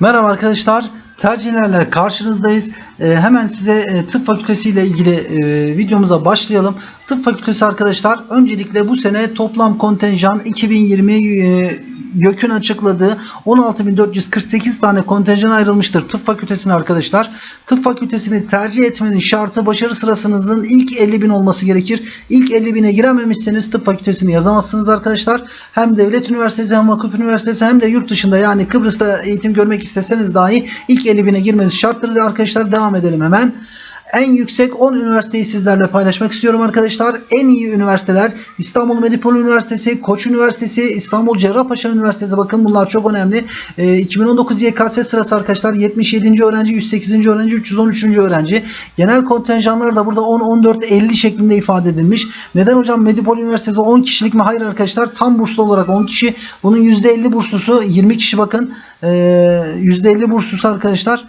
Merhaba arkadaşlar. Tercihlerle karşınızdayız. Ee, hemen size e, tıp fakültesi ile ilgili e, videomuza başlayalım. Tıp fakültesi arkadaşlar öncelikle bu sene toplam kontenjan 2020 e, YÖK'ün açıkladığı 16.448 tane kontenjan ayrılmıştır tıp fakültesine arkadaşlar. Tıp fakültesini tercih etmenin şartı başarı sırasınızın ilk 50.000 olması gerekir. İlk 50.000'e girememişseniz tıp fakültesini yazamazsınız arkadaşlar. Hem devlet üniversitesi hem vakıf üniversitesi hem de yurt dışında yani Kıbrıs'ta eğitim görmek isteseniz dahi ilk 50.000'e girmeniz şarttır arkadaşlar. Devam edelim hemen. En yüksek 10 üniversiteyi sizlerle paylaşmak istiyorum arkadaşlar. En iyi üniversiteler İstanbul Medipol Üniversitesi, Koç Üniversitesi, İstanbul Cerrahpaşa Üniversitesi. Bakın bunlar çok önemli. Ee, 2019 YKS sırası arkadaşlar 77. öğrenci, 108. öğrenci, 313. öğrenci. Genel kontenjanlar da burada 10, 14, 50 şeklinde ifade edilmiş. Neden hocam Medipol Üniversitesi 10 kişilik mi? Hayır arkadaşlar tam burslu olarak 10 kişi. Bunun %50 burslusu 20 kişi bakın. Ee, %50 burslusu arkadaşlar.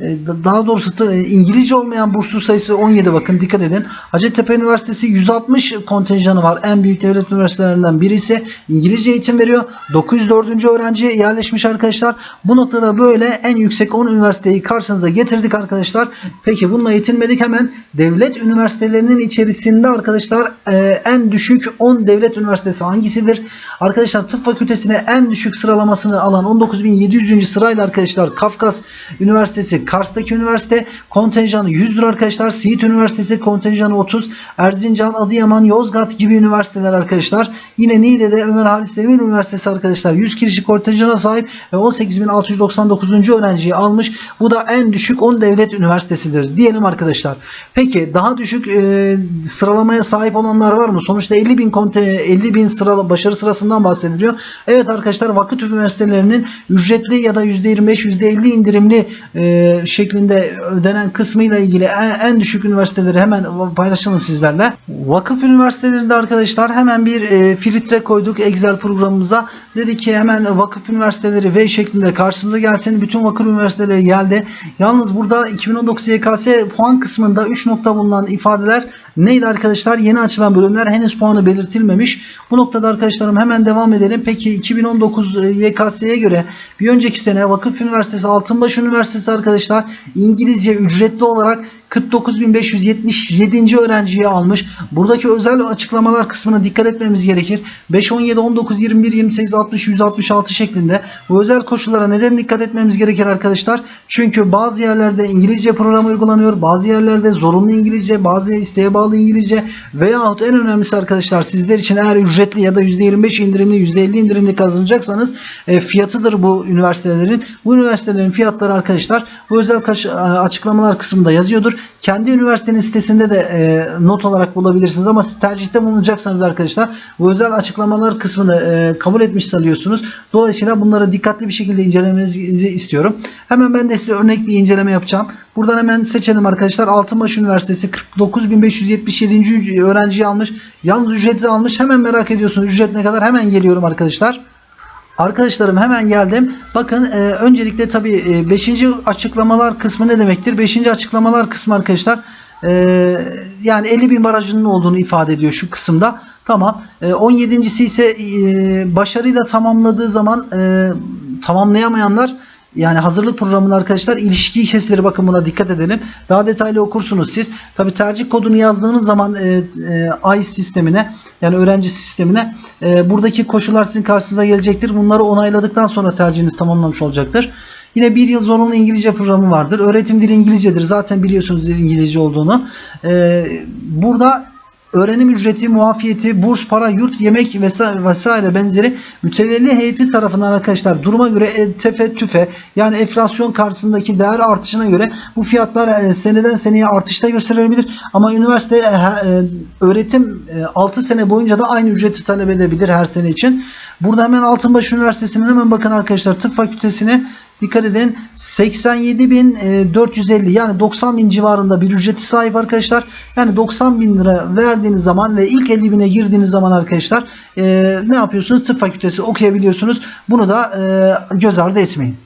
E, daha doğrusu e, İngilizce olmayan burslu sayısı 17 bakın dikkat edin. Hacettepe Üniversitesi 160 kontenjanı var. En büyük devlet üniversitelerinden birisi. İngilizce eğitim veriyor. 904. öğrenci yerleşmiş arkadaşlar. Bu noktada böyle en yüksek 10 üniversiteyi karşınıza getirdik arkadaşlar. Peki bununla yetinmedik hemen devlet üniversitelerinin içerisinde arkadaşlar e, en düşük 10 devlet üniversitesi hangisidir? Arkadaşlar tıp fakültesine en düşük sıralamasını alan 19.700. sırayla arkadaşlar Kafkas Üniversitesi Kars'taki üniversite kontenjanı 100 lira arkadaşlar. Siirt Üniversitesi kontenjanı 30. Erzincan, Adıyaman, Yozgat gibi üniversiteler arkadaşlar. Yine Niğde'de Ömer Halis Demir Üniversitesi arkadaşlar 100 kişi kontenjana sahip ve 18.699. öğrenciyi almış. Bu da en düşük 10 devlet üniversitesidir diyelim arkadaşlar. Peki daha düşük e, sıralamaya sahip olanlar var mı? Sonuçta 50 bin konte 50 bin sıra başarı sırasından bahsediliyor. Evet arkadaşlar vakıf üniversitelerinin ücretli ya da %25 %50 indirimli e, şeklinde ödenen kısmıyla ilgili en, düşük üniversiteleri hemen paylaşalım sizlerle. Vakıf üniversitelerinde arkadaşlar hemen bir e, filtre koyduk Excel programımıza. Dedi ki hemen vakıf üniversiteleri V şeklinde karşımıza gelsin. Bütün vakıf üniversiteleri geldi. Yalnız burada 2019 YKS puan kısmında 3 nokta bulunan ifadeler neydi arkadaşlar? Yeni açılan bölümler henüz puanı belirtilmemiş. Bu noktada arkadaşlarım hemen devam edelim. Peki 2019 YKS'ye göre bir önceki sene Vakıf Üniversitesi Altınbaş Üniversitesi arkadaşlar İngilizce ücretli olarak 49.577. öğrenciyi almış. Buradaki özel açıklamalar kısmına dikkat etmemiz gerekir. 5, 17, 19, 21, 28, 60, 166 şeklinde. Bu özel koşullara neden dikkat etmemiz gerekir arkadaşlar? Çünkü bazı yerlerde İngilizce programı uygulanıyor. Bazı yerlerde zorunlu İngilizce, bazı isteğe bağlı İngilizce veyahut en önemlisi arkadaşlar sizler için eğer ücretli ya da %25 indirimli, %50 indirimli kazanacaksanız e, fiyatıdır bu üniversitelerin. Bu üniversitelerin fiyatları arkadaşlar bu özel kaş- açıklamalar kısmında yazıyordur. Kendi üniversitenin sitesinde de e, not olarak bulabilirsiniz ama tercihte bulunacaksanız arkadaşlar bu özel açıklamalar kısmını e, kabul etmiş sanıyorsunuz. Dolayısıyla bunları dikkatli bir şekilde incelemenizi istiyorum. Hemen ben de size örnek bir inceleme yapacağım. Buradan hemen seçelim arkadaşlar. Altınbaş Üniversitesi 49.577. öğrenciyi almış. Yalnız ücretli almış. Hemen merak ediyorsunuz ücret ne kadar? Hemen geliyorum arkadaşlar. Arkadaşlarım hemen geldim. Bakın e, öncelikle tabii 5. açıklamalar kısmı ne demektir? 5. açıklamalar kısmı arkadaşlar e, yani 50 bin barajının olduğunu ifade ediyor şu kısımda. Tamam. E, 17.si ise e, başarıyla tamamladığı zaman e, tamamlayamayanlar yani hazırlık programının arkadaşlar ilişki kesileri bakın buna dikkat edelim. Daha detaylı okursunuz siz. Tabi tercih kodunu yazdığınız zaman e, e, ICE sistemine yani öğrenci sistemine e, buradaki koşullar sizin karşınıza gelecektir. Bunları onayladıktan sonra tercihiniz tamamlamış olacaktır. Yine bir yıl zorunlu İngilizce programı vardır. Öğretim dili İngilizcedir. Zaten biliyorsunuz İngilizce olduğunu. E, burada öğrenim ücreti, muafiyeti, burs, para, yurt, yemek vesaire, benzeri mütevelli heyeti tarafından arkadaşlar duruma göre e, tefe tüfe yani enflasyon karşısındaki değer artışına göre bu fiyatlar e, seneden seneye artışta gösterilebilir. Ama üniversite e, öğretim e, 6 sene boyunca da aynı ücreti talep edebilir her sene için. Burada hemen Altınbaş Üniversitesi'nin hemen bakın arkadaşlar tıp fakültesine Dikkat edin 87.450 yani 90 bin civarında bir ücreti sahip arkadaşlar. Yani 90 bin lira verdiğiniz zaman ve ilk 50 bine girdiğiniz zaman arkadaşlar e, ne yapıyorsunuz? Tıp fakültesi okuyabiliyorsunuz. Bunu da e, göz ardı etmeyin.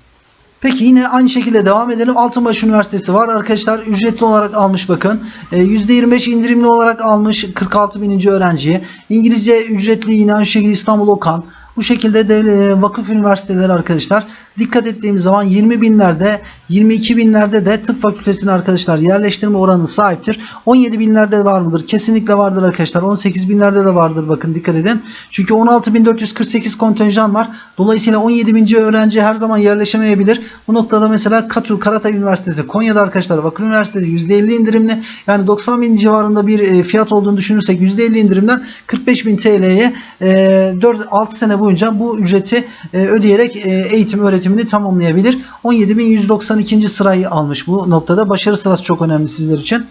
Peki yine aynı şekilde devam edelim. Altınbaş Üniversitesi var. Arkadaşlar ücretli olarak almış bakın. E, %25 indirimli olarak almış 46 bininci. İngilizce ücretli yine aynı şekilde İstanbul Okan. Bu şekilde de, e, vakıf üniversiteleri arkadaşlar Dikkat ettiğimiz zaman 20 binlerde 22 binlerde de tıp fakültesine arkadaşlar yerleştirme oranı sahiptir. 17 binlerde var mıdır? Kesinlikle vardır arkadaşlar. 18 binlerde de vardır bakın dikkat edin. Çünkü 16.448 kontenjan var. Dolayısıyla 17 binci öğrenci her zaman yerleşemeyebilir. Bu noktada mesela Katu Karatay Üniversitesi Konya'da arkadaşlar Vakıf Üniversitesi %50 indirimli. Yani 90 bin civarında bir e, fiyat olduğunu düşünürsek %50 indirimden 45 bin TL'ye 4-6 sene boyunca bu ücreti e, ödeyerek e, eğitim öğretimini tamamlayabilir. 17.192. sırayı almış bu noktada. Başarı sırası çok önemli sizler için.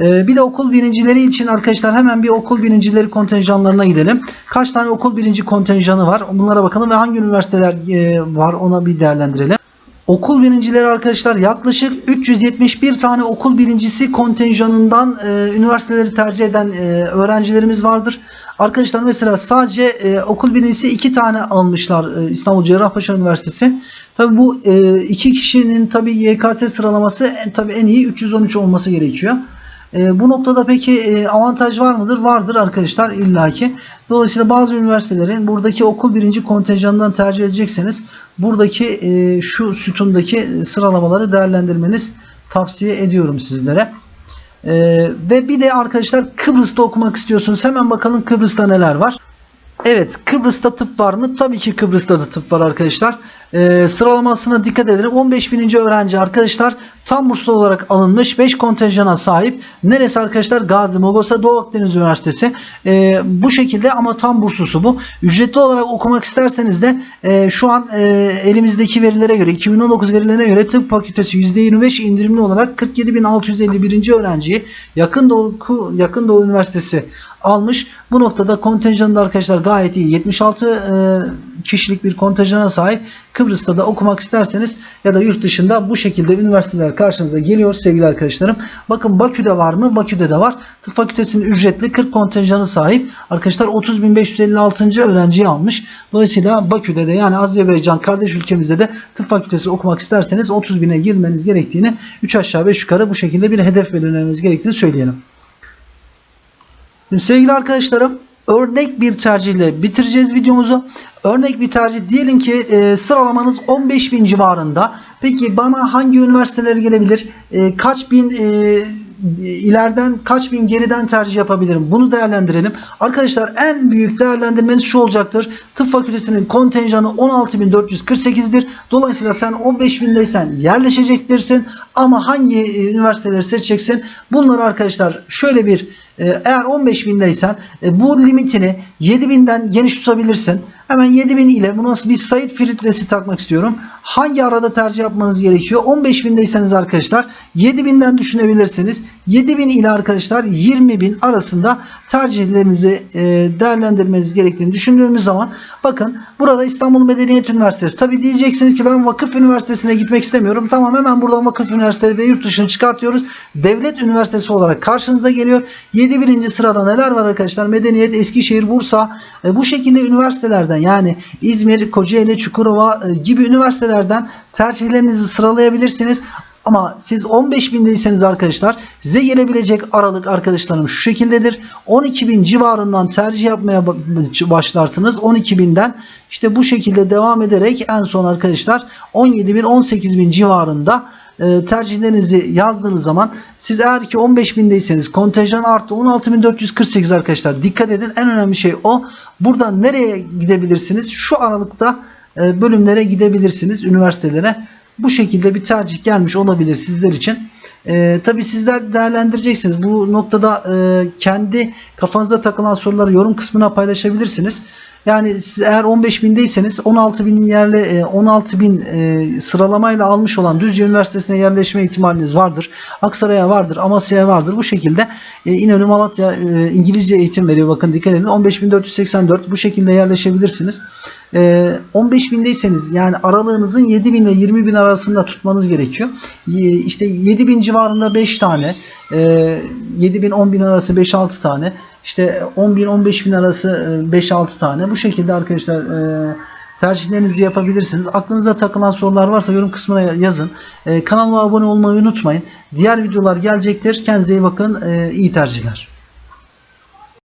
Ee, bir de okul birincileri için arkadaşlar hemen bir okul birincileri kontenjanlarına gidelim. Kaç tane okul birinci kontenjanı var? Bunlara bakalım ve hangi üniversiteler e, var ona bir değerlendirelim. Okul birincileri arkadaşlar yaklaşık 371 tane okul birincisi kontenjanından e, üniversiteleri tercih eden e, öğrencilerimiz vardır. Arkadaşlar mesela sadece e, okul birincisi 2 tane almışlar e, İstanbul Cerrahpaşa Üniversitesi. Tabi bu e, iki kişinin tabi YKS sıralaması en, tabi en iyi 313 olması gerekiyor. E, bu noktada peki e, avantaj var mıdır? Vardır arkadaşlar illaki. Dolayısıyla bazı üniversitelerin buradaki okul birinci kontenjanından tercih edecekseniz buradaki e, şu sütundaki sıralamaları değerlendirmeniz tavsiye ediyorum sizlere. Ee, ve bir de arkadaşlar Kıbrıs'ta okumak istiyorsunuz. Hemen bakalım Kıbrıs'ta neler var. Evet Kıbrıs'ta tıp var mı? Tabii ki Kıbrıs'ta da tıp var arkadaşlar. Ee, sıralamasına dikkat edelim. 15 bininci öğrenci arkadaşlar tam burslu olarak alınmış 5 kontenjana sahip. Neresi arkadaşlar? Gazi Mogosa Doğu Akdeniz Üniversitesi. Ee, bu şekilde ama tam burslusu bu. Ücretli olarak okumak isterseniz de e, şu an e, elimizdeki verilere göre 2019 verilerine göre tıp fakültesi %25 indirimli olarak 47.651. öğrenciyi Yakın Doğu, Yakın Doğu Üniversitesi almış. Bu noktada kontenjanında arkadaşlar gayet iyi. 76 e, kişilik bir kontenjana sahip. Kıbrıs'ta da okumak isterseniz ya da yurt dışında bu şekilde üniversiteler karşınıza geliyor sevgili arkadaşlarım. Bakın Bakü'de var mı? Bakü'de de var. Tıp fakültesinin ücretli 40 kontenjanı sahip. Arkadaşlar 30.556. öğrenciyi almış. Dolayısıyla Bakü'de de yani Azerbaycan kardeş ülkemizde de tıp fakültesi okumak isterseniz 30.000'e girmeniz gerektiğini 3 aşağı 5 yukarı bu şekilde bir hedef belirlemeniz gerektiğini söyleyelim. Şimdi sevgili arkadaşlarım örnek bir tercihle bitireceğiz videomuzu. Örnek bir tercih diyelim ki e, sıralamanız 15.000 civarında. Peki bana hangi üniversiteler gelebilir? E, kaç bin e, ileriden kaç bin geriden tercih yapabilirim? Bunu değerlendirelim. Arkadaşlar en büyük değerlendirmeniz şu olacaktır. Tıp fakültesinin kontenjanı 16.448'dir. Dolayısıyla sen 15.000'deysen yerleşecektirsin. Ama hangi e, üniversiteleri seçeceksin? Bunları arkadaşlar şöyle bir eğer 15.000'deysen e, bu limitini 7.000'den geniş tutabilirsin. Hemen 7000 ile buna bir sayit filtresi takmak istiyorum. Hangi arada tercih yapmanız gerekiyor? 15.000'deyseniz arkadaşlar 7000'den düşünebilirsiniz. 7000 ile arkadaşlar 20.000 arasında tercihlerinizi e, değerlendirmeniz gerektiğini düşündüğümüz zaman bakın burada İstanbul Medeniyet Üniversitesi. Tabi diyeceksiniz ki ben vakıf üniversitesine gitmek istemiyorum. Tamam hemen buradan vakıf üniversitesi ve yurt dışını çıkartıyoruz. Devlet üniversitesi olarak karşınıza geliyor. 7. sırada neler var arkadaşlar? Medeniyet, Eskişehir, Bursa e, bu şekilde üniversitelerden yani İzmir, Kocaeli, Çukurova e, gibi üniversitelerden tercihlerinizi sıralayabilirsiniz. Ama siz 15 bindeyseniz arkadaşlar size gelebilecek aralık arkadaşlarım şu şekildedir. 12 bin civarından tercih yapmaya başlarsınız. 12 binden işte bu şekilde devam ederek en son arkadaşlar 17 bin 18 bin civarında e, tercihlerinizi yazdığınız zaman siz eğer ki 15 bindeyseniz kontenjan arttı 16.448 arkadaşlar dikkat edin en önemli şey o buradan nereye gidebilirsiniz şu aralıkta e, bölümlere gidebilirsiniz üniversitelere bu şekilde bir tercih gelmiş olabilir sizler için. E, Tabi sizler değerlendireceksiniz. Bu noktada e, kendi kafanıza takılan soruları yorum kısmına paylaşabilirsiniz. Yani siz eğer 15 bindeyseniz 16 bin yerle 16 bin e, sıralamayla almış olan Düzce Üniversitesi'ne yerleşme ihtimaliniz vardır. Aksaray'a vardır, Amasya'ya vardır. Bu şekilde e, İnönü Malatya e, İngilizce eğitim veriyor. Bakın dikkat edin. 15.484 bu şekilde yerleşebilirsiniz. 15 bindeyseniz yani aralığınızın 7 bin ile 20 bin arasında tutmanız gerekiyor. İşte 7 bin civarında 5 tane, 7 bin 10 bin arası 5-6 tane, işte 10 bin 15 bin arası 5-6 tane. Bu şekilde arkadaşlar tercihlerinizi yapabilirsiniz. Aklınıza takılan sorular varsa yorum kısmına yazın. Kanalıma abone olmayı unutmayın. Diğer videolar gelecektir. Kendinize iyi bakın. İyi tercihler.